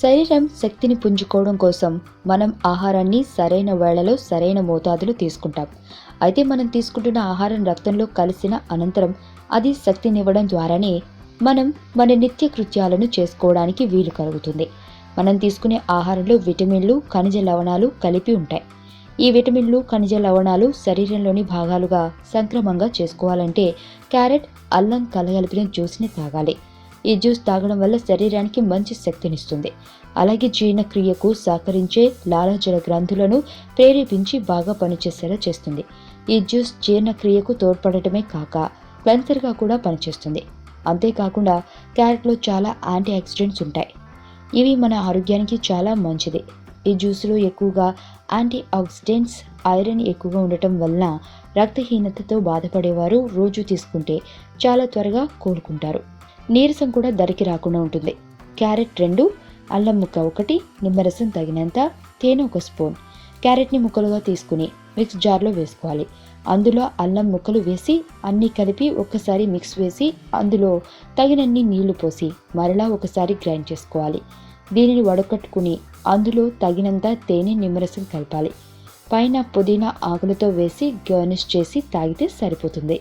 శరీరం శక్తిని పుంజుకోవడం కోసం మనం ఆహారాన్ని సరైన వేళలో సరైన మోతాదులో తీసుకుంటాం. అయితే మనం తీసుకుంటున్న ఆహారం రక్తంలో కలిసిన అనంతరం అది శక్తినివ్వడం ద్వారానే మనం మన నిత్య కృత్యాలను చేసుకోవడానికి వీలు కలుగుతుంది. మనం తీసుకునే ఆహారంలో విటమిన్లు ఖనిజ లవణాలు కలిపి ఉంటాయి. ఈ విటమిన్లు ఖనిజ లవణాలు శరీరంలోని భాగాలుగా సంక్రమంగా చేసుకోవాలంటే క్యారెట్ అల్లం కలగలిపిన జ్యూస్ని తాగాలి. ఈ జ్యూస్ తాగడం వల్ల శరీరానికి మంచి శక్తినిస్తుంది. అలాగే జీర్ణక్రియకు సహకరించే లాలాజల గ్రంథులను ప్రేరేపించి బాగా పనిచేసేలా చేస్తుంది. ఈ జ్యూస్ జీర్ణక్రియకు తోడ్పడటమే కాక క్లెన్సర్గా కూడా పనిచేస్తుంది. అంతేకాకుండా క్యారెట్లో చాలా యాంటీ ఆక్సిడెంట్స్ ఉంటాయి. ఇవి మన ఆరోగ్యానికి చాలా మంచిది. ఈ జ్యూస్లో ఎక్కువగా యాంటీ ఆక్సిడెంట్స్ ఐరన్ ఎక్కువగా ఉండటం వలన రక్తహీనతతో బాధపడేవారు రోజు తీసుకుంటే చాలా త్వరగా కోలుకుంటారు. నీరసం కూడా దరికి రాకుండా ఉంటుంది. క్యారెట్ రెండు అల్లం ముక్క ఒకటి నిమ్మరసం తగినంత తేనె ఒక స్పూన్. క్యారెట్ని ముక్కలుగా తీసుకుని మిక్స్ జార్లో వేసుకోవాలి. అందులో అల్లం ముక్కలు వేసి అన్నీ కలిపి ఒక్కసారి మిక్స్ వేసి అందులో తగినన్ని నీళ్ళు పోసి మరలా ఒకసారి గ్రైండ్ చేసుకోవాలి. దీనిని వడకట్టుకుని అందులో తగినంత తేనె నిమ్మరసం కలపాలి. పైన పుదీనా ఆకులతో వేసి గార్నిష్ చేసి తాగితే సరిపోతుంది.